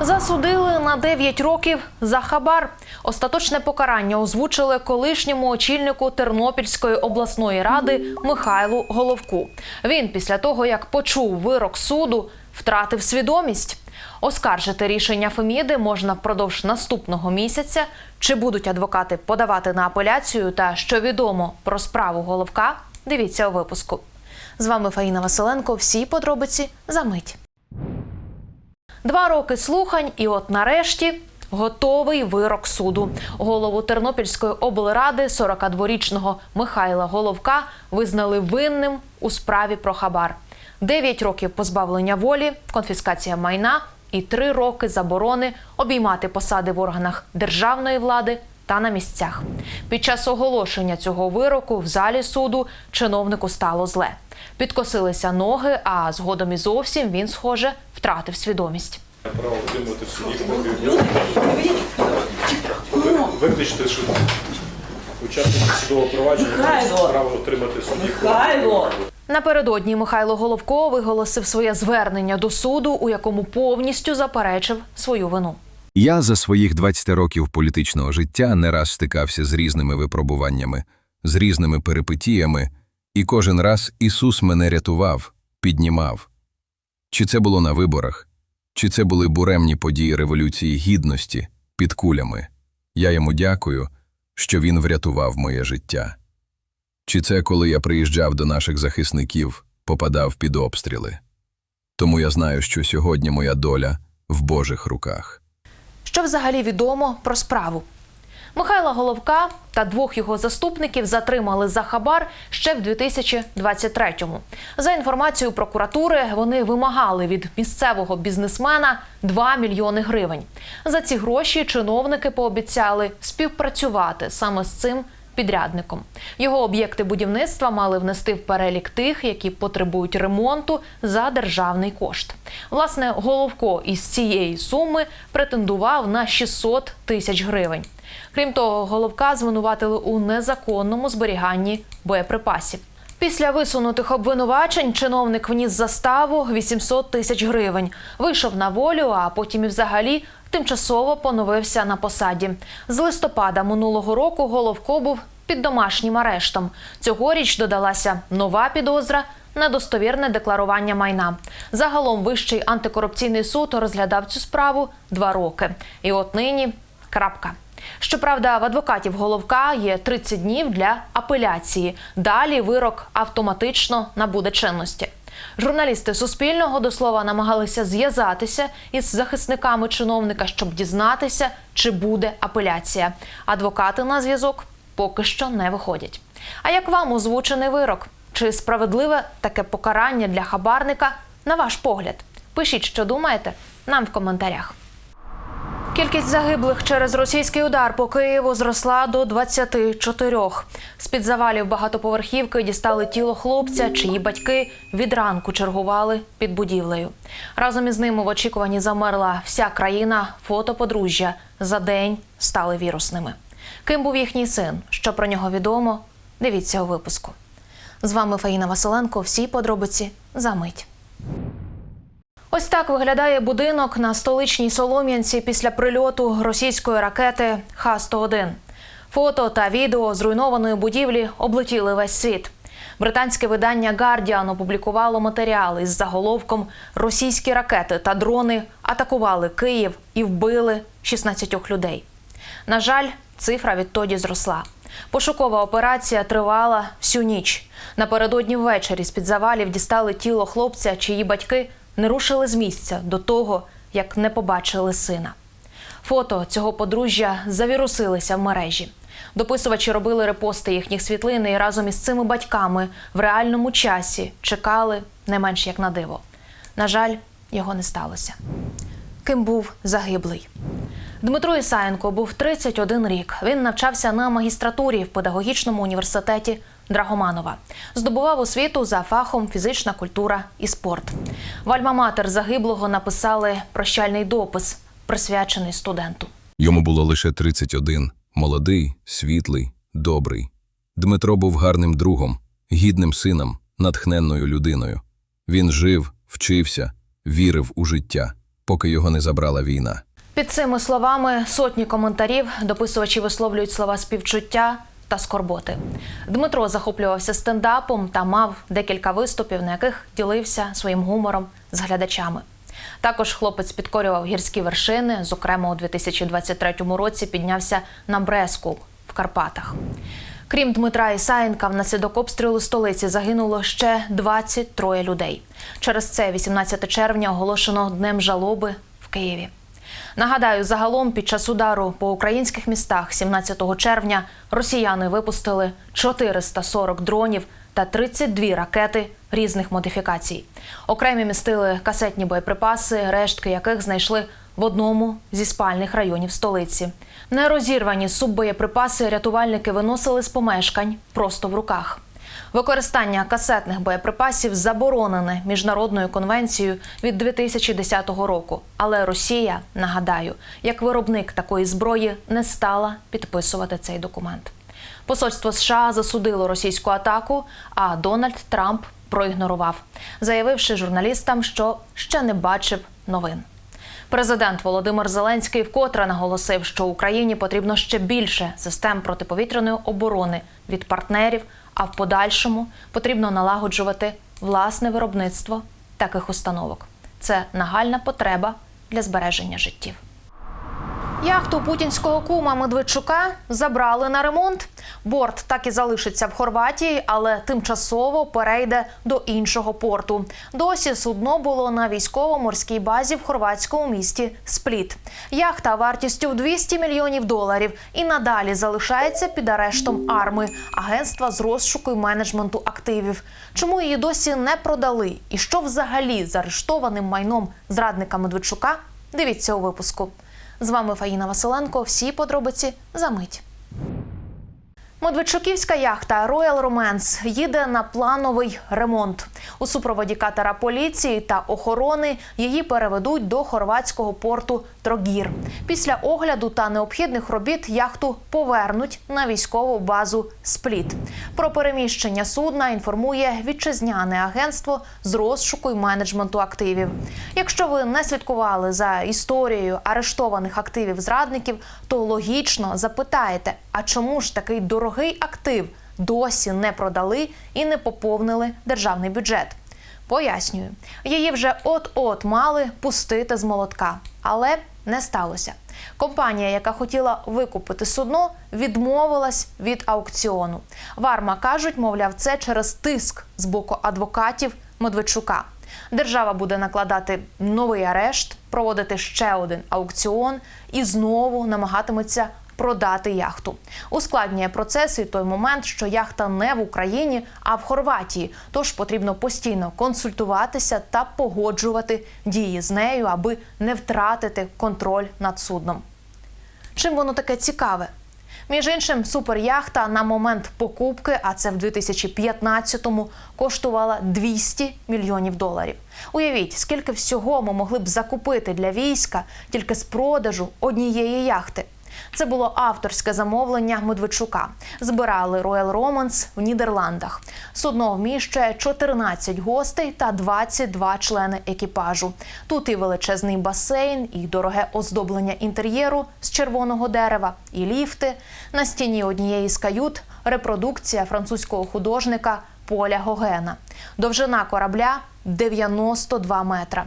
Засудили на 9 років за хабар. Остаточне покарання озвучили колишньому очільнику Тернопільської обласної ради Михайлу Головку. Він після того, як почув вирок суду, втратив свідомість. Оскаржити рішення Феміди можна впродовж наступного місяця. Чи будуть адвокати подавати на апеляцію та що відомо про справу Головка? Дивіться у випуску. З вами Фаїна Василенко. Всі подробиці за мить. Два роки слухань, і от нарешті готовий вирок суду. Голову Тернопільської облради 42-річного Михайла Головка визнали винним у справі про хабар. Дев'ять років позбавлення волі, конфіскація майна і три роки заборони обіймати посади в органах державної влади та на місцях. Під час оголошення цього вироку в залі суду чиновнику стало зле. Підкосилися ноги, а згодом і зовсім він, схоже, втратив свідомість. Право отримувати в суді копію. Виключити, що учасники судового провадження мають право отримати в суді Михайло! Напередодні Михайло Головко виголосив своє звернення до суду, у якому повністю заперечив свою вину. Я за своїх 20 років політичного життя не раз стикався з різними випробуваннями, з різними перипетіями, і кожен раз Ісус мене рятував, піднімав. Чи це було на виборах, чи це були буремні події Революції Гідності під кулями. Я йому дякую, що він врятував моє життя. Чи це коли я приїжджав до наших захисників, попадав під обстріли. Тому я знаю, що сьогодні моя доля в Божих руках. Що взагалі відомо про справу? Михайла Головка та двох його заступників затримали за хабар ще в 2023-му. За інформацією прокуратури, вони вимагали від місцевого бізнесмена 2 мільйони гривень. За ці гроші чиновники пообіцяли співпрацювати саме з цим підрядником. Його об'єкти будівництва мали внести в перелік тих, які потребують ремонту за державний кошт. Власне, Головко із цієї суми претендував на 600 тисяч гривень. Крім того, Головка звинуватили у незаконному зберіганні боєприпасів. Після висунутих обвинувачень чиновник вніс заставу 800 тисяч гривень. Вийшов на волю, а потім і взагалі тимчасово поновився на посаді. З листопада минулого року Головко був під домашнім арештом. Цьогоріч додалася нова підозра недостовірне декларування майна. Загалом Вищий антикорупційний суд розглядав цю справу два роки. І от нині крапка. Щоправда, в адвокатів Головка є 30 днів для апеляції. Далі вирок автоматично набуде чинності. Журналісти Суспільного до слова намагалися зв'язатися із захисниками чиновника, щоб дізнатися, чи буде апеляція. Адвокати на зв'язок поки що не виходять. А як вам озвучений вирок? Чи справедливе таке покарання для хабарника? На ваш погляд, пишіть, що думаєте, нам в коментарях. Кількість загиблих через російський удар по Києву зросла до 24. З-під завалів багатоповерхівки дістали тіло хлопця, чиї батьки від ранку чергували під будівлею. Разом із ними в очікуванні замерла вся країна. Фото подружжя за день стали вірусними. Ким був їхній син? Що про нього відомо? Дивіться у випуску. З вами Фаїна Василенко. Всі подробиці за мить. Ось так виглядає будинок на столичній Солом'янці після прильоту російської ракети Х-101. Фото та відео зруйнованої будівлі облетіли весь світ. Британське видання Guardian опублікувало матеріал із заголовком Російські ракети та дрони атакували Київ і вбили 16 людей. На жаль, цифра відтоді зросла. Пошукова операція тривала всю ніч. Напередодні ввечері з-під завалів дістали тіло хлопця, чиї батьки не рушили з місця до того, як не побачили сина. Фото цього подружжя завірусилися в мережі. Дописувачі робили репости їхніх світлин і разом із цими батьками в реальному часі чекали не менш як на диво. На жаль, його не сталося. Ким був загиблий? Дмитро Ісаєнко був 31 рік. Він навчався на магістратурі в педагогічному університеті Драгоманова. Здобував освіту за фахом фізична культура і спорт. В Альма-Матер загиблого написали прощальний допис, присвячений студенту. Йому було лише 31. Молодий, світлий, добрий. Дмитро був гарним другом, гідним сином, натхненною людиною. Він жив, вчився, вірив у життя. поки його не забрала війна. Під цими словами сотні коментарів дописувачі висловлюють слова співчуття та скорботи. Дмитро захоплювався стендапом та мав декілька виступів, на яких ділився своїм гумором з глядачами. Також хлопець підкорював гірські вершини. Зокрема, у 2023 році піднявся на Бреску в Карпатах. Крім Дмитра Ісаєнка, внаслідок обстрілу столиці загинуло ще 23 людей. Через це 18 червня оголошено днем жалоби в Києві. Нагадаю, загалом під час удару по українських містах 17 червня росіяни випустили 440 дронів та 32 ракети різних модифікацій. Окремі містили касетні боєприпаси, рештки яких знайшли в одному зі спальних районів столиці. Нерозірвані суббоєприпаси рятувальники виносили з помешкань просто в руках. Використання касетних боєприпасів заборонене міжнародною конвенцією від 2010 року. Але Росія, нагадаю, як виробник такої зброї не стала підписувати цей документ. Посольство США засудило російську атаку, а Дональд Трамп проігнорував, заявивши журналістам, що ще не бачив новин. Президент Володимир Зеленський вкотре наголосив, що Україні потрібно ще більше систем протиповітряної оборони від партнерів, а в подальшому потрібно налагоджувати власне виробництво таких установок. Це нагальна потреба для збереження життів. Яхту путінського кума Медведчука забрали на ремонт. Борт так і залишиться в Хорватії, але тимчасово перейде до іншого порту. Досі судно було на військово-морській базі в хорватському місті Спліт. Яхта вартістю в 200 мільйонів доларів і надалі залишається під арештом арми агентства з розшуку і менеджменту активів. Чому її досі не продали? І що взагалі з арештованим майном зрадника Медведчука? Дивіться у випуску. З вами Фаїна Василенко. Всі подробиці за мить. Медведчуківська яхта Royal Romance їде на плановий ремонт. У супроводі катера поліції та охорони її переведуть до хорватського порту Трогір. Після огляду та необхідних робіт яхту повернуть на військову базу Спліт. Про переміщення судна інформує вітчизняне агентство з розшуку й менеджменту активів. Якщо ви не слідкували за історією арештованих активів зрадників, то логічно запитаєте, а чому ж такий дорогий актив досі не продали і не поповнили державний бюджет? Пояснюю, її вже от-от мали пустити з молотка, але не сталося. Компанія, яка хотіла викупити судно, відмовилась від аукціону. Варма кажуть, мовляв, це через тиск з боку адвокатів Медведчука. Держава буде накладати новий арешт, проводити ще один аукціон і знову намагатиметься продати яхту. Ускладнює процес і той момент, що яхта не в Україні, а в Хорватії. Тож потрібно постійно консультуватися та погоджувати дії з нею, аби не втратити контроль над судном. Чим воно таке цікаве? Між іншим, суперяхта на момент покупки, а це в 2015-му, коштувала 200 мільйонів доларів. Уявіть, скільки всього ми могли б закупити для війська тільки з продажу однієї яхти. Це було авторське замовлення Медведчука. Збирали Royal Romance в Нідерландах. Судно вміщує 14 гостей та 22 члени екіпажу. Тут і величезний басейн, і дороге оздоблення інтер'єру з червоного дерева, і ліфти. На стіні однієї з кают репродукція французького художника Поля Гогена. Довжина корабля 92 метра.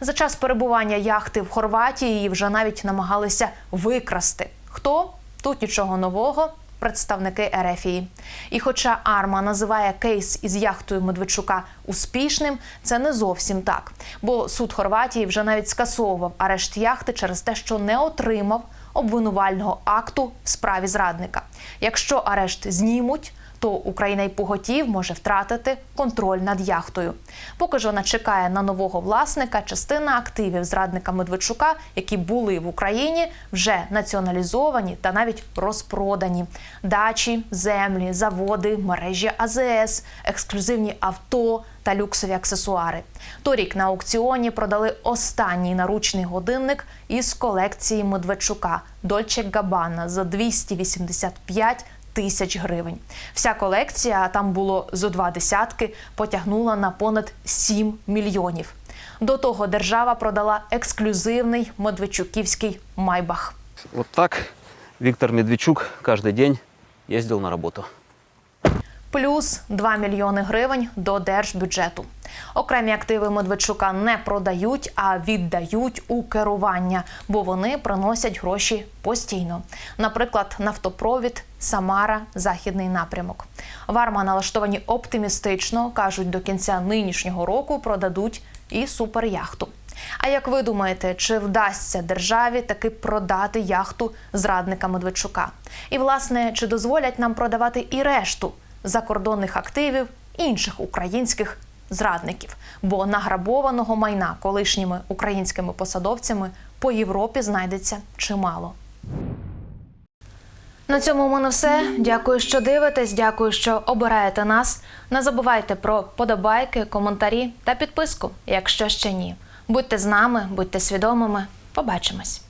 За час перебування яхти в Хорватії її вже навіть намагалися викрасти. Хто? Тут нічого нового. Представники Ерефії. І хоча Арма називає кейс із яхтою Медведчука успішним, це не зовсім так. Бо суд Хорватії вже навіть скасовував арешт яхти через те, що не отримав обвинувального акту в справі зрадника. Якщо арешт знімуть, то Україна й поготів може втратити контроль над яхтою. Поки ж вона чекає на нового власника, частина активів зрадника Медведчука, які були в Україні, вже націоналізовані та навіть розпродані. Дачі, землі, заводи, мережі АЗС, ексклюзивні авто та люксові аксесуари. Торік на аукціоні продали останній наручний годинник із колекції Медведчука Dolce Gabbana за 285 тисяч гривень. Вся колекція, там було зо два десятки, потягнула на понад 7 мільйонів. До того держава продала ексклюзивний медведчуківський майбах. От так Віктор Медведчук кожен день їздив на работу. Плюс 2 мільйони гривень до держбюджету. Окремі активи Медведчука не продають, а віддають у керування, бо вони приносять гроші постійно. Наприклад, нафтопровід, Самара, Західний напрямок. Варма налаштовані оптимістично кажуть, до кінця нинішнього року продадуть і суперяхту. А як ви думаєте, чи вдасться державі таки продати яхту зрадника Медведчука? І власне, чи дозволять нам продавати і решту закордонних активів інших українських зрадників? Бо награбованого майна колишніми українськими посадовцями по Європі знайдеться чимало. На цьому у мене все. Дякую, що дивитесь. Дякую, що обираєте нас. Не забувайте про подобайки, коментарі та підписку, якщо ще ні. Будьте з нами, будьте свідомими. Побачимось.